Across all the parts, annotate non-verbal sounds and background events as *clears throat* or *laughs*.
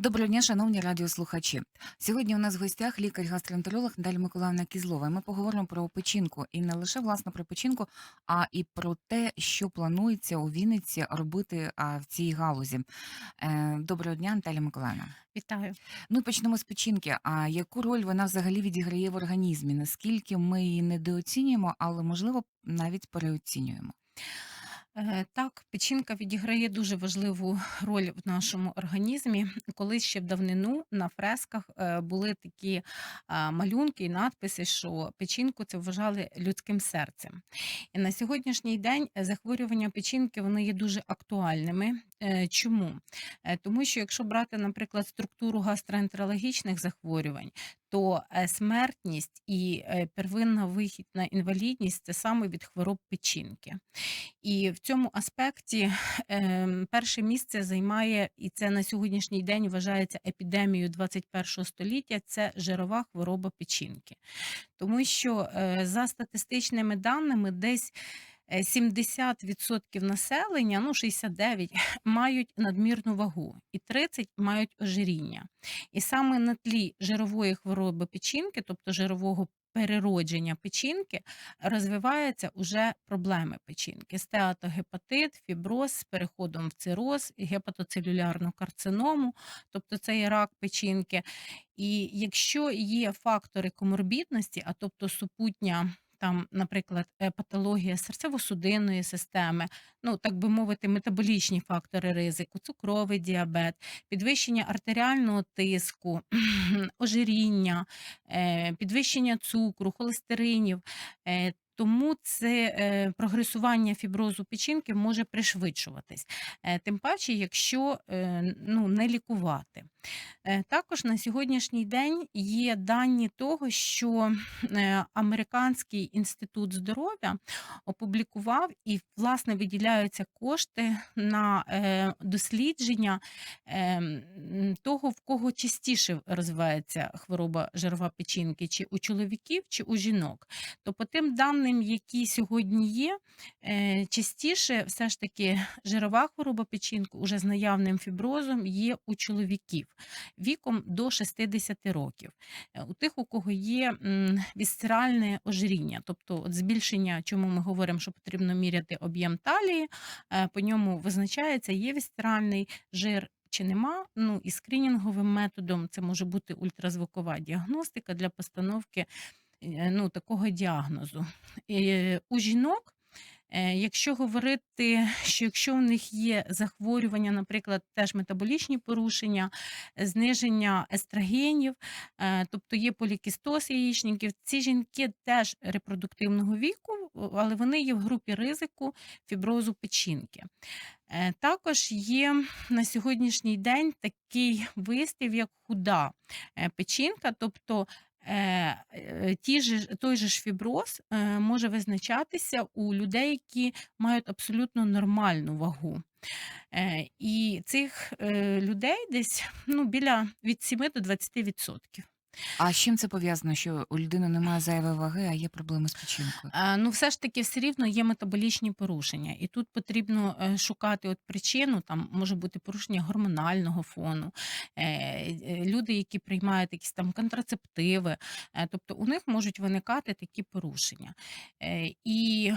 Доброго дня, шановні радіослухачі. Сьогодні у нас в гостях лікар-гастроентеролог Наталя Миколаївна Кізлова. Ми поговоримо про печінку і не лише власне про печінку, а і про те, що планується у Вінниці робити в цій галузі. Е, Доброго дня, Наталя Миколаївна. Вітаю. Ну, почнемо з печінки. А яку роль вона взагалі відіграє в організмі? Наскільки ми її недооцінюємо, але можливо навіть переоцінюємо? Е, Так, печінка відіграє дуже важливу *laughs* роль в нашому організмі. Колись ще в давнину на фресках е, були такі малюнки і надписи, що печінку це вважали людським серцем. І на сьогоднішній день е, захворювання печінки вони є дуже актуальними. Чому? Тому що якщо брати, наприклад, структуру гастроентерологічних захворювань, то е, смертність і е, первинна вихідна інвалідність це саме від хвороб печінки. І в цьому аспекті ем, перше місце займає, і це на сьогоднішній день вважається епідемією 21 століття. Це жирова хвороба печінки, тому що е, за статистичними даними, десь 70% населення, ну 69, *laughs* мають надмірну вагу, і 30 мають ожиріння. І саме на тлі жирової хвороби печінки, тобто жирового переродження печінки, розвиваються уже проблеми печінки: стеатогепатит, фіброз з переходом в цироз, гепатоцелюлярну карциному, тобто це є рак печінки. І якщо є фактори коморбідності, а тобто супутня. Там, наприклад, е, патологія серцево-судинної системи, ну так би мовити, метаболічні фактори ризику, цукровий діабет, підвищення артеріального тиску, *clears throat* ожиріння, е, підвищення цукру, холестеринів. Тому це е, прогресування фіброзу печінки може пришвидшуватись, Е, тим паче, якщо е, ну, не лікувати. Також на сьогоднішній день є дані того, що Американський інститут здоров'я опублікував і, власне, виділяються кошти на дослідження того, в кого частіше розвивається хвороба жирова печінки, чи у чоловіків, чи у жінок. То по тим даним, які сьогодні є, е, частіше все ж таки жирова хвороба печінки уже з наявним фіброзом є у чоловіків віком до 60 років. Е, У тих, у кого є вісцеральне ожиріння, тобто от збільшення, чому ми говоримо, що потрібно міряти об'єм талії, е, по ньому визначається, є вісцеральний жир. Чи нема, ну і скринінговим методом це може бути ультразвукова діагностика для постановки ну, такого діагнозу. Е, У жінок Е, Якщо говорити, що якщо у них є захворювання, наприклад, теж метаболічні порушення, е, зниження естрогенів, е, тобто є полікістоз яєчників, ці жінки теж репродуктивного віку, але вони є в групі ризику фіброзу печінки. Е, Також є на сьогоднішній день такий вислів, як худа е, печінка, тобто Е, е, ті ж- той же ж фіброз е, може визначатися у людей, які мають абсолютно нормальну вагу. Е, І цих е, людей десь ну, біля від 7 до 20%. А з чим це пов'язано? Що у людини немає зайвої ваги, а є проблеми з печінкою? А, ну, все ж таки, все рівно є метаболічні порушення, і тут потрібно е, шукати от причину. Там може бути порушення гормонального фону, е, е, люди, які приймають якісь там контрацептиви, е, тобто у них можуть виникати такі порушення. Е, і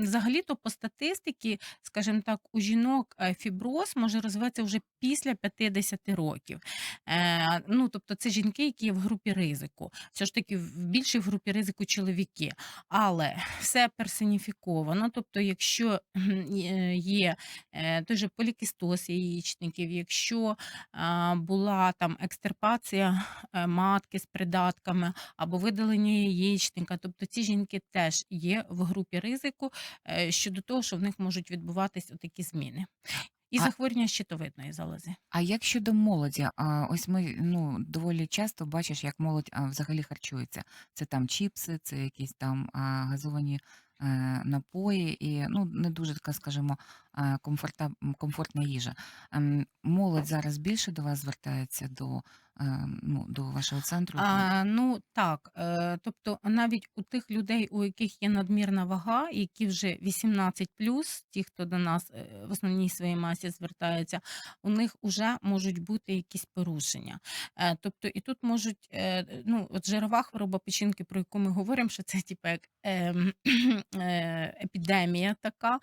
взагалі-то по статистиці, скажімо так, у жінок е, фіброз може розвиватися вже після 50 років. Е, ну, тобто, це жінки, які в групі ризику. Все ж таки, в більшій групі ризику чоловіки. Але все персоніфіковано. Тобто, якщо є є, е, той же полікістоз яєчників, якщо була там екстерпація е, матки з придатками або видалення яєчника, тобто ці жінки теж є в групі ризику е, щодо того, що в них можуть відбуватись такі зміни. І А захворювання щитовидної залози. А як щодо молоді? А, ось ми ну, доволі часто бачиш, як молодь а, взагалі харчується. Це там чіпси, це якісь там а, газовані е, напої, і ну, не дуже така, скажімо, комфорта комфортна їжа. Ем, молодь зараз більше до вас звертається до, е, ну, до вашого центру? А, ну так, е, тобто навіть у тих людей, у яких є надмірна вага, які вже 18 ті, хто до нас е, в основній своїй масі звертаються, у них вже можуть бути якісь порушення. Е, тобто, і тут можуть, ну, от жирова хвороба печінки, про яку ми говоримо, що це типу як ем, *clears throat* епідемія така,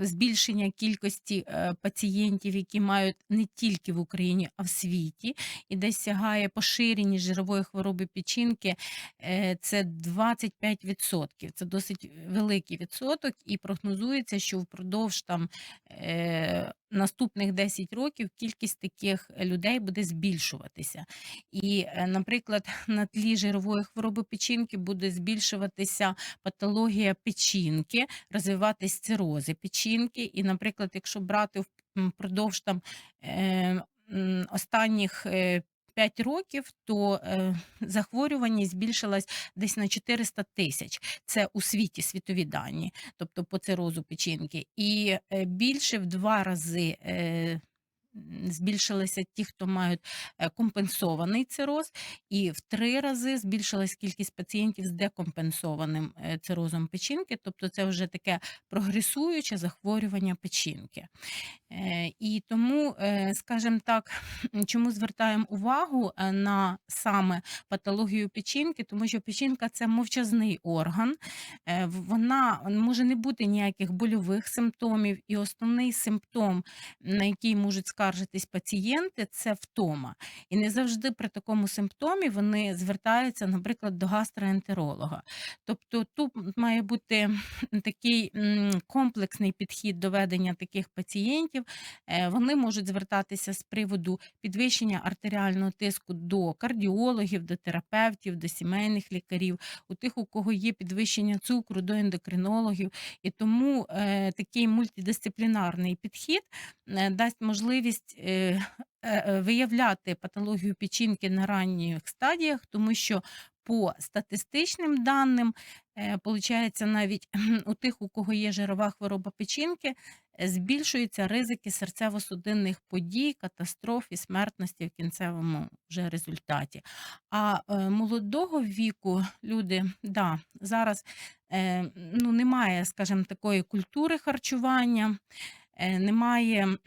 збільшення кількості е, пацієнтів, які мають не тільки в Україні, а в світі і десь сягає поширення жирової хвороби печінки, е, це 25%. Це досить великий відсоток, і прогнозується, що впродовж там е, наступних 10 років кількість таких людей буде збільшуватися. І, е, наприклад, *laughs* на тлі жирової хвороби печінки буде збільшуватися патологія печінки, розвиватися цирози печінки. І, наприклад, якщо брати впродовж там е, останніх е, 5 років, то е, захворюваність збільшилась десь на 400 тисяч. Це у світі світові дані, тобто по цирозу печінки. І е, більше в два рази. Е, Збільшилися ті, хто мають компенсований цироз, і в три рази збільшилась кількість пацієнтів з декомпенсованим цирозом печінки, тобто це вже таке прогресуюче захворювання печінки. Е, І тому, е, скажімо так, *laughs* чому звертаємо увагу е, на саме патологію печінки, тому що печінка це мовчазний орган, вона може не бути ніяких больових симптомів, і основний симптом, на який можуть скаржитись пацієнти, це втома. І не завжди при такому симптомі вони звертаються, наприклад, до гастроентеролога. Тобто тут має бути *laughs* такий комплексний підхід до ведення таких пацієнтів. Е, Вони можуть звертатися з приводу підвищення артеріального тиску до кардіологів, до терапевтів, до сімейних лікарів, у тих, у кого є підвищення цукру, до ендокринологів. І тому е, такий мультидисциплінарний підхід е, дасть можливість. Виявляти патологію печінки на ранніх стадіях, тому що по статистичним даним, получається, навіть *clears throat* у тих, у кого є жирова хвороба печінки, збільшуються ризики серцево-судинних подій, катастроф і смертності в кінцевому вже результаті. А е, молодого віку люди, да, зараз е, ну, немає, скажімо, такої культури харчування, е, немає.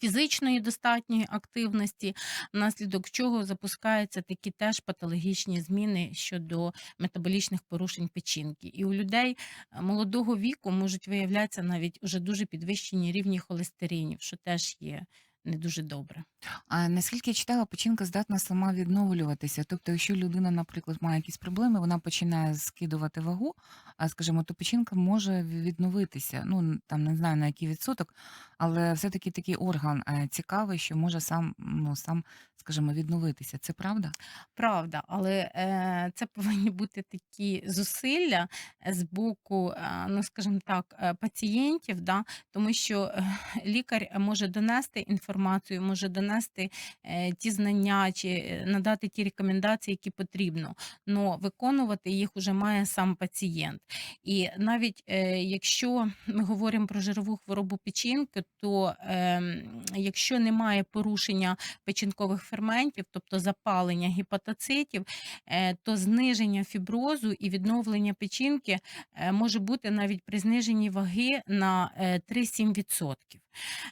Фізичної достатньої активності, внаслідок чого запускаються такі теж патологічні зміни щодо метаболічних порушень печінки. І у людей е, молодого віку можуть виявлятися навіть уже дуже підвищені рівні холестеринів, що теж є не дуже добре. А наскільки я читала, печінка здатна сама відновлюватися. Тобто, якщо людина, наприклад, має якісь проблеми, вона починає скидувати вагу, а скажімо, то печінка може відновитися. Ну там не знаю на який відсоток, але все-таки такий орган е, цікавий, що може сам, ну сам, скажімо, відновитися. Це правда? Правда, але е, це повинні бути такі зусилля з боку, е, ну скажімо так, е, пацієнтів, да, тому що е, лікар може донести інформацію, може донести е, ті знання чи е, надати ті рекомендації, які потрібно, але виконувати їх уже має сам пацієнт. І навіть е, якщо ми говоримо про жирову хворобу печінки, то е, якщо немає порушення печінкових ферментів, тобто запалення гепатоцитів, е, то зниження фіброзу і відновлення печінки е, може бути навіть при зниженні ваги на е, 3-7%.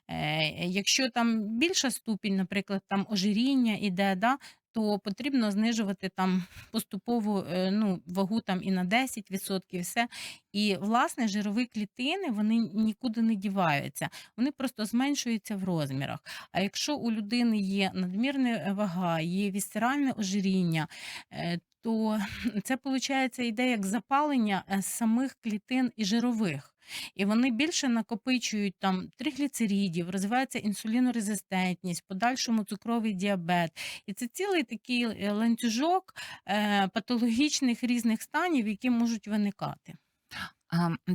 Е, Якщо там більша ступінь, наприклад, там ожиріння іде, да, то потрібно знижувати там поступову е, ну, вагу там і на 10%, і все. І власне жирові клітини вони нікуди не діваються, вони просто зменшуються в розмірах. А якщо у людини є надмірна вага, є вісцеральне ожиріння, е, то це виходить іде як запалення е, самих клітин і жирових. І вони більше накопичують там тригліцеридів, розвивається інсулінорезистентність, подальшому цукровий діабет. І це цілий такий е, ланцюжок е, патологічних різних станів, які можуть виникати.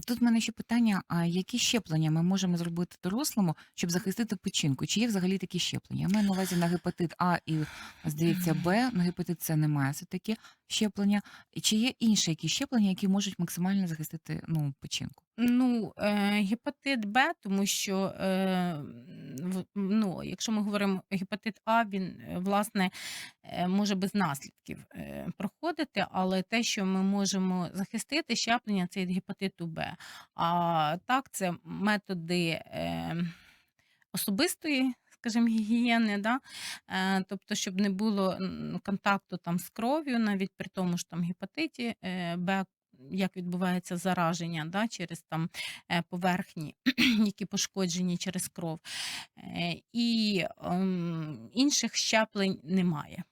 Тут в мене ще питання: а які щеплення ми можемо зробити дорослому, щоб захистити печінку? Чи є взагалі такі щеплення? Я маю на увазі на гепатит А і, здається, Б, на гепатит С немає все-таки щеплення. Чи є інші якісь щеплення, які можуть максимально захистити ну, печінку? Ну, е, гепатит Б, тому що, е, в ну, якщо ми говоримо гепатит А, він, е, власне, е, може без наслідків, е, проходити, але те, що ми можемо захистити щеплення, це від гепатиту Б. А так, це методи, ем, особистої, скажімо, гігієни, да? Е, тобто, щоб не було, контакту там з кров'ю, навіть при тому ж там гепатиті, е, Б, як відбувається зараження, да, через там, е, поверхні, *clears throat* які пошкоджені через кров. І, ем, інших щеплень немає.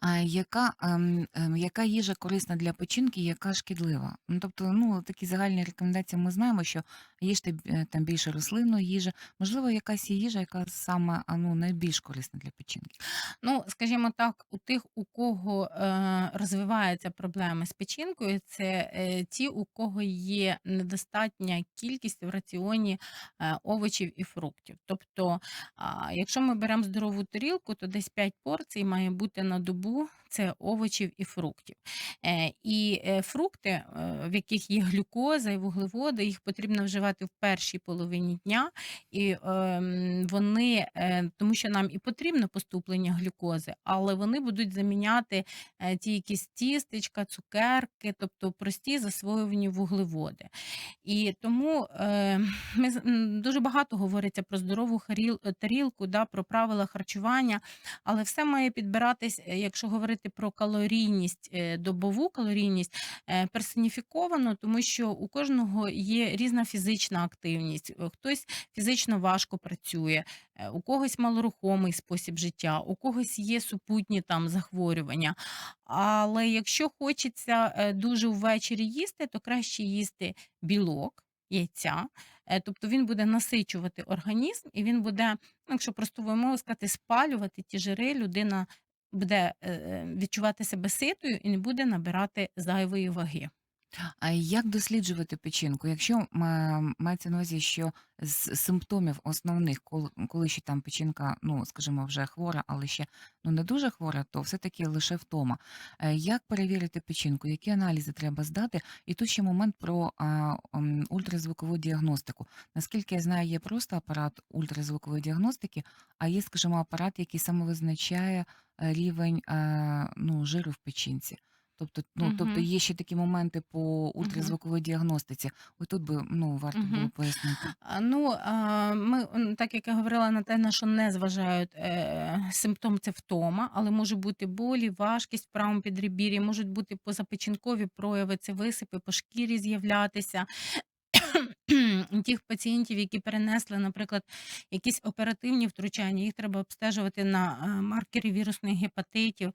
А яка, ем, ем, яка їжа корисна для печінки, яка шкідлива? Ну, тобто, ну, такі загальні рекомендації ми знаємо, що їжте е, там більше рослинної їжі. Можливо, якась є їжа, яка саме ну, найбільш корисна для печінки. Ну, скажімо так, у тих, у кого е, розвиваються проблеми з печінкою, це е, ті, у кого є недостатня кількість в раціоні е, овочів і фруктів. Тобто, а, якщо ми беремо здорову тарілку, то десь 5 порцій має бути на добу це овочів і фруктів. Е, і е, фрукти, е, в яких є глюкоза і вуглеводи, їх потрібно вживати в першій половині дня, і ем, вони, тому що нам і потрібно поступлення глюкози, але вони будуть заміняти ті якісь тістечка, цукерки, тобто прості засвоювані вуглеводи. І тому ми дуже багато говориться про здорову тарілку, да, про правила харчування, але все має підбиратись, якщо говорити про калорійність, е, добову калорійність, е, персоніфіковано, тому що у кожного є різна фізична активність. Е, Хтось фізично важко працює, е, у когось малорухомий спосіб життя, у когось є супутні там захворювання. Але якщо хочеться е, дуже ввечері їсти, то краще їсти білок, яйця. Е, Тобто він буде насичувати організм і він буде, ну, якщо простовою мовою сказати, спалювати ті жири, людина буде е, е, відчувати себе ситою і не буде набирати зайвої ваги. А як досліджувати печінку? Якщо ма- мається на увазі, що з симптомів основних, коли, ще там печінка, ну скажімо, вже хвора, але ще ну не дуже хвора, то все-таки лише втома. Е, Як перевірити печінку? Які аналізи треба здати? І тут ще момент про ультразвукову діагностику. Наскільки я знаю, є просто апарат ультразвукової діагностики, а є, скажімо, апарат, який саме визначає е, рівень е, ну, жиру в печінці. Тобто, ну, тобто є ще такі моменти по Мгм. ультразвуковій діагностиці. Ось тут би ну, варто було пояснити. А, Ну, а, ми, м, так як я говорила на те, на що не зважають, е, симптом це втома, але може бути болі, важкість в правому підребір'ї, можуть бути позапечінкові прояви, це висипи по шкірі з'являтися. Тих пацієнтів, які перенесли, наприклад, якісь оперативні втручання, їх треба обстежувати на е, маркери вірусних гепатитів.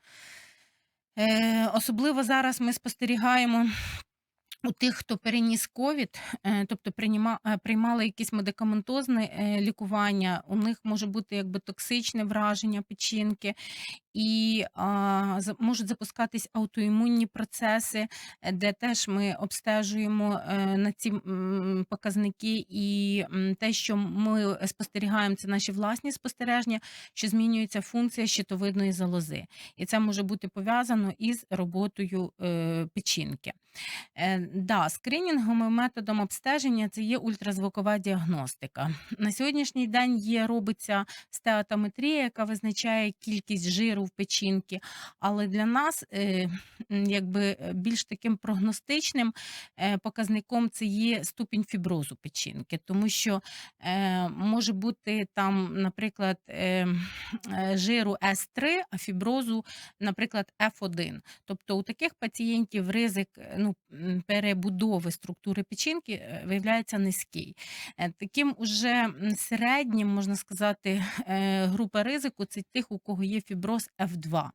Е, Особливо зараз ми спостерігаємо у тих, хто переніс ковід, е, тобто е, приймали якісь медикаментозне лікування, у них може бути якби токсичне враження печінки, і а, можуть запускатись аутоімунні процеси, е, де теж ми обстежуємо е, на ці показники, і те, що ми спостерігаємо, це наші власні спостереження, що змінюється функція щитовидної залози, і це може бути пов'язано із роботою е, печінки. Да, скринінговим методом обстеження це є ультразвукова діагностика. На сьогоднішній день є робиться стеатометрія, яка визначає кількість жиру в печінці, але для нас е, якби е, більш таким прогностичним е, показником це є ступінь фіброзу печінки, тому що може бути там, наприклад, жиру С3, а фіброзу, наприклад, F1. Тобто у таких пацієнтів ризик ну, перебудови структури печінки виявляється низький. Таким уже середнім, можна сказати, група ризику це тих, у кого є фіброз F2.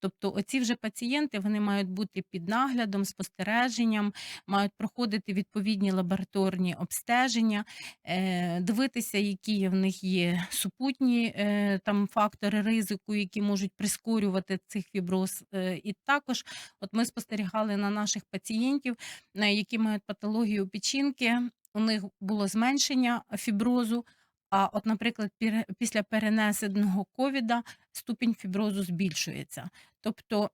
Тобто оці вже пацієнти вони мають бути під наглядом, спостереженням, мають проходити відповідні лабораторні обстеження, е, дивитися, які в них є супутні е, там фактори ризику, які можуть прискорювати цих фіброз. Е, І також, от ми спостерігали на наших пацієнтів, які мають патологію печінки, у них було зменшення фіброзу. А от, наприклад, після перенесеного ковіда ступінь фіброзу збільшується. Тобто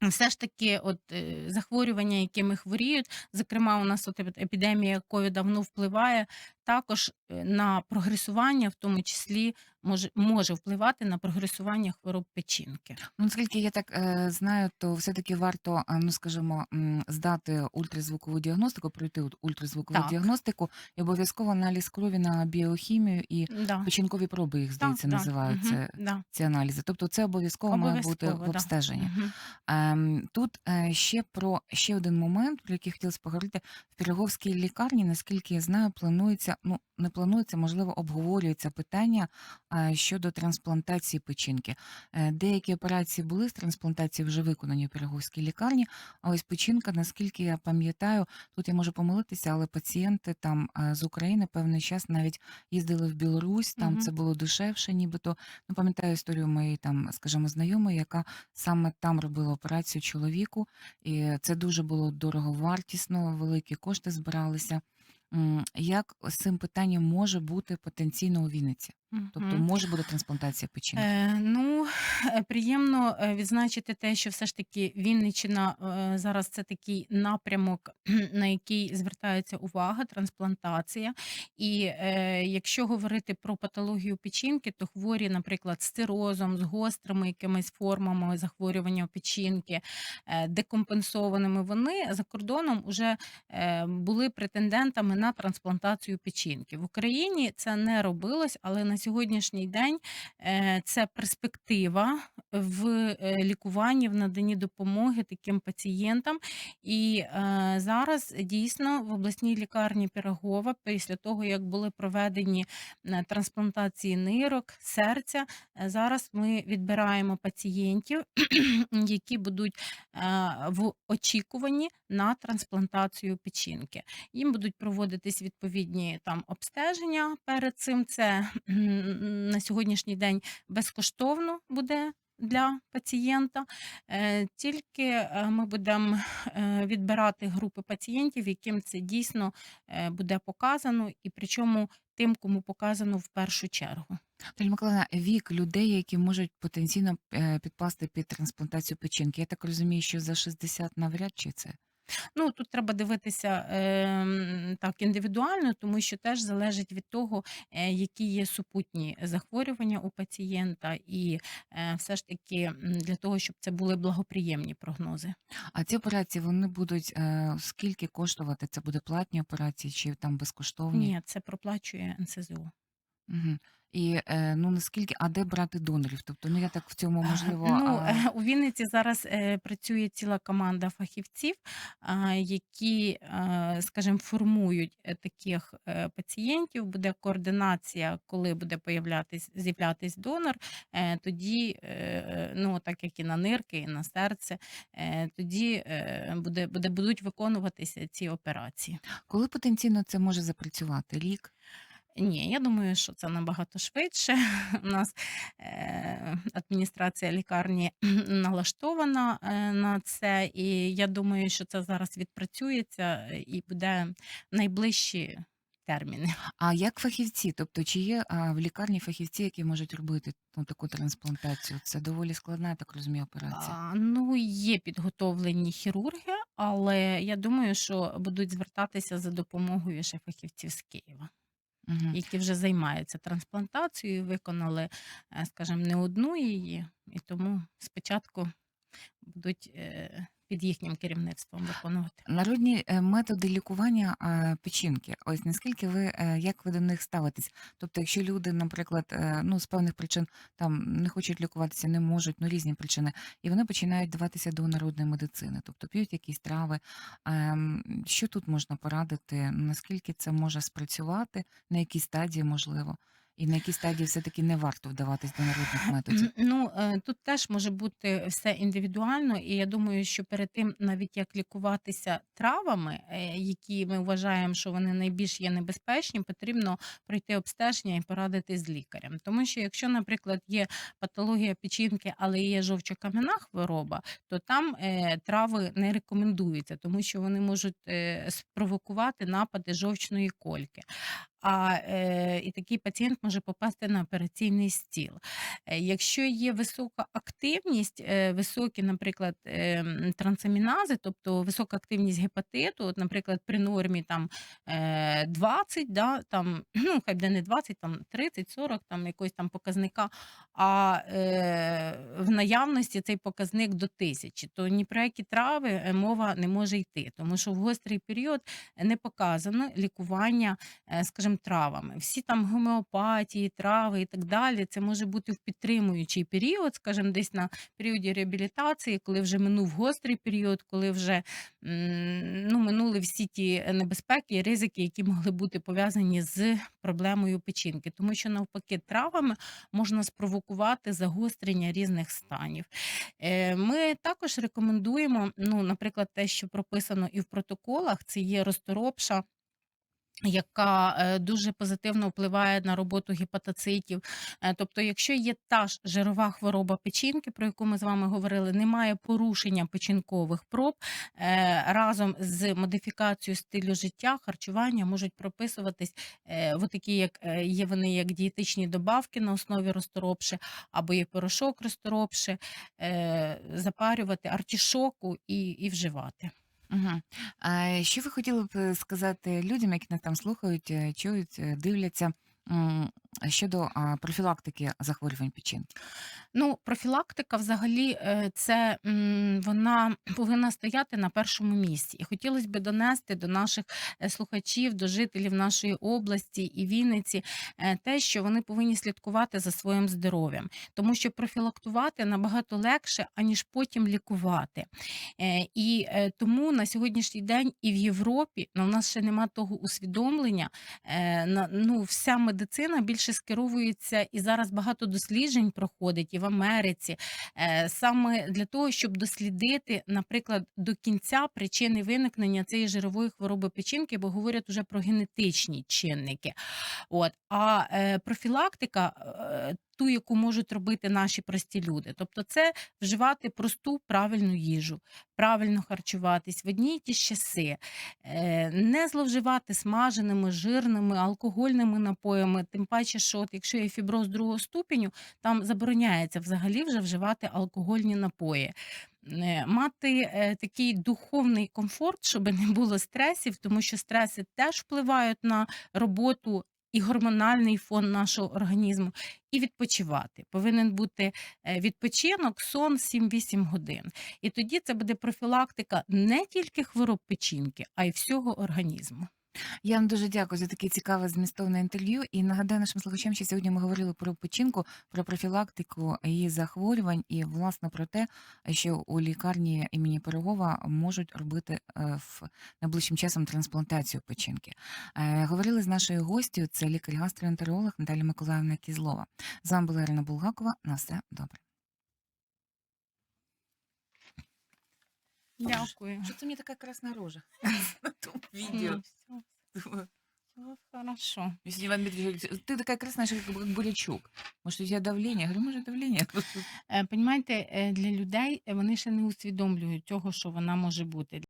*clears throat* все ж таки, от е, захворювання, якими хворіють, зокрема, у нас от епідемія ковіда воно впливає також е, на прогресування, в тому числі може, може впливати на прогресування хвороб печінки. Ну, наскільки я так е, знаю, то все-таки варто, ну скажімо, здати ультразвукову діагностику, пройти ультразвукову Так. діагностику і обов'язково аналіз крові на біохімію і Да. печінкові проби, їх здається, так. називаються да. ці аналізи. Тобто це обов'язково має бути Обов'язково, в да. обстеженні. Мгм. Ем, тут е, ще про ще один момент, про який хотілося поговорити. В Піроговській лікарні, наскільки я знаю, планується, ну не планується, можливо, обговорюється питання щодо трансплантації печінки. Е, деякі операції були з трансплантації вже виконані в Піроговській лікарні. А ось печінка, наскільки я пам'ятаю, тут я можу помилитися, але пацієнти там е, з України певний час навіть їздили в Білорусь, там Мгм. це було дешевше, нібито. Ну, пам'ятаю історію моєї там, скажімо, знайомої, яка саме там робила операцію чоловіку, і це дуже було дороговартісно, великі кошти збиралися. М, Як з цим питанням може бути потенційно у Вінниці? Тобто Мгм. може бути трансплантація печінки? Е, ну, е, приємно е, відзначити те, що все ж таки Вінниччина е, зараз це такий напрямок, *clears throat* на який звертається увага, трансплантація. І е, якщо говорити про патологію печінки, то хворі, наприклад, з цирозом, з гострими якимись формами захворювання печінки, е, декомпенсованими, вони за кордоном вже е, були претендентами на трансплантацію печінки. В Україні це не робилось, але на сьогоднішній день е, це перспектива в е, лікуванні, в наданні допомоги таким пацієнтам. І е, зараз дійсно в обласній лікарні Пірогова, після того як були проведені трансплантації нирок, серця, зараз ми відбираємо пацієнтів, *clears throat* які будуть в очікуванні на трансплантацію печінки. Їм будуть проводитись відповідні там обстеження перед цим. Це на сьогоднішній день безкоштовно буде. Для пацієнта Е, тільки е, ми будемо е, відбирати групи пацієнтів, яким це дійсно буде показано, і причому тим, кому показано в першу чергу. Наталя Миколаївна, вік людей, які можуть потенційно підпасти під трансплантацію печінки. Я так розумію, що за 60 навряд чи це. Ну тут треба дивитися ем, так індивідуально, тому що теж залежить від того, е, які є супутні захворювання у пацієнта, і е, все ж таки для того, щоб це були благоприємні прогнози. А ці операції вони будуть е, скільки коштувати? Це буде платні операції чи там безкоштовні? Ні, це проплачує НСЗУ. Угу. І е, ну наскільки, а де брати донорів? Тобто, ну я так в цьому можливо. Ну, а... е, у Вінниці зараз е, працює ціла команда фахівців, а, які, е, скажімо, формують е, таких е, пацієнтів. Буде координація, коли буде появлятись, з'являтись донор. е, Тоді, е, ну так як і на нирки, і на серце, е, тоді е, буде, буде, будуть виконуватися ці операції. Коли потенційно це може запрацювати? Рік? Ні, я думаю, що це набагато швидше. *laughs* У нас е, адміністрація лікарні *clears throat* налаштована е, на це, і я думаю, що це зараз відпрацюється і буде найближчі терміни. *laughs* А як фахівці? Тобто, чи є а, в лікарні фахівці, які можуть робити ну, таку трансплантацію? Це доволі складна, я так розумію, операція. А, ну, є підготовлені хірурги, але я думаю, що будуть звертатися за допомогою ще фахівців з Києва. Угу. які вже займаються трансплантацією, виконали, е, скажімо, не одну її, і тому спочатку будуть е, під їхнім керівництвом виконувати. Народні е, методи лікування печінки. Ось наскільки ви е, як ви до них ставитесь? Тобто, якщо люди, наприклад, е, ну з певних причин там не хочуть лікуватися, не можуть, ну різні причини, і вони починають даватися до народної медицини, тобто п'ють якісь трави. Ем, Що тут можна порадити? Наскільки це може спрацювати, на якій стадії можливо? І на якій стадії все-таки не варто вдаватись до народних методів? Ну, е, тут теж може бути все індивідуально, і я думаю, що перед тим, навіть як лікуватися травами, е, які ми вважаємо, що вони найбільш є небезпечні, потрібно пройти обстеження і порадитись з лікарем. Тому що якщо, наприклад, є патологія печінки, але є жовчокам'яна хвороба, то там е, трави не рекомендуються, тому що вони можуть спровокувати напади жовчної кольки. А е, і такий пацієнт може попасти на операційний стіл. Е, Якщо є висока активність, е, високі, наприклад, ем, трансамінази, тобто висока активність гепатиту, от, наприклад, при нормі там е, 20, да, там, *clears throat* ну, хай буде не 20, там 30, 40, там якогось там показника, а е, в наявності цей показник до тисячі, то ні про які трави е, мова не може йти, тому що в гострий період не показано лікування, е, скажімо, травами. Всі там гомеопатії, трави і так далі, це може бути в підтримуючий період, скажімо, десь на періоді реабілітації, коли вже минув гострий період, коли вже ну, минули всі ті небезпеки і ризики, які могли бути пов'язані з проблемою печінки. Тому що навпаки травами можна спровокувати загострення різних станів. Е, Ми також рекомендуємо, ну, наприклад, те, що прописано і в протоколах, це є розторопша. Яка е, дуже позитивно впливає на роботу гепатоцитів. Е, Тобто, якщо є та ж жирова хвороба печінки, про яку ми з вами говорили, немає порушення печінкових проб, е, разом з модифікацією стилю життя, харчування можуть прописуватись такі, як є вони як дієтичні добавки на основі розторопши, або є порошок розторопши, запарювати артішоку і, і вживати. Угу. А що ви хотіли б сказати людям, які нас там слухають, е, чують, е, дивляться щодо профілактики захворювань печінки? Ну, профілактика взагалі е, це вона *clears throat* повинна стояти на першому місці. І хотілося б донести до наших е, слухачів, до жителів нашої області і Вінниці е, те, що вони повинні слідкувати за своїм здоров'ям, тому що профілактувати набагато легше, аніж потім лікувати. І тому на сьогоднішній день і в Європі ну, у нас ще нема того усвідомлення. Ну, вся медицина більше скеровується, і зараз багато досліджень проходить в Америці, е, саме для того, щоб дослідити, наприклад, до кінця причини виникнення цієї жирової хвороби печінки, бо говорять уже про генетичні чинники. От а е, профілактика. Ту, яку можуть робити наші прості люди, тобто це вживати просту правильну їжу, правильно харчуватись в одні й ті ж часи, е, не зловживати смаженими, жирними, алкогольними напоями. Тим паче, що от якщо є фіброз другого ступеню, там забороняється взагалі вже вживати алкогольні напої. Е, Мати е, такий духовний комфорт, щоб не було стресів, тому що стреси теж впливають на роботу і гормональний фон нашого організму, і відпочивати. Повинен бути е, відпочинок, сон 7-8 годин. І тоді це буде профілактика не тільки хвороб печінки, а й всього організму. Я вам дуже дякую за таке цікаве змістовне інтерв'ю. І нагадаю нашим слухачам, що сьогодні ми говорили про печінку, про профілактику її захворювань, і власне про те, що у лікарні імені Пирогова можуть робити е, в найближчим часом трансплантацію печінки. Е, Говорили з нашою гостю, це лікар-гастроентеролог Наталя Миколаївна Кізлова. З вами була Ірина Булгакова. На все добре. Дякую. Що це мені така красна рожа *laughs* на тому Ну, все, все хорошо. Если Иван Дмитриевич говорит, ты такая красная, что как бурячок. Может, у тебя давление? Я говорю, может, давление. *laughs* Е, Понімаєте, е, для людей е, вони ще не усвідомлюють того, що вона може бути.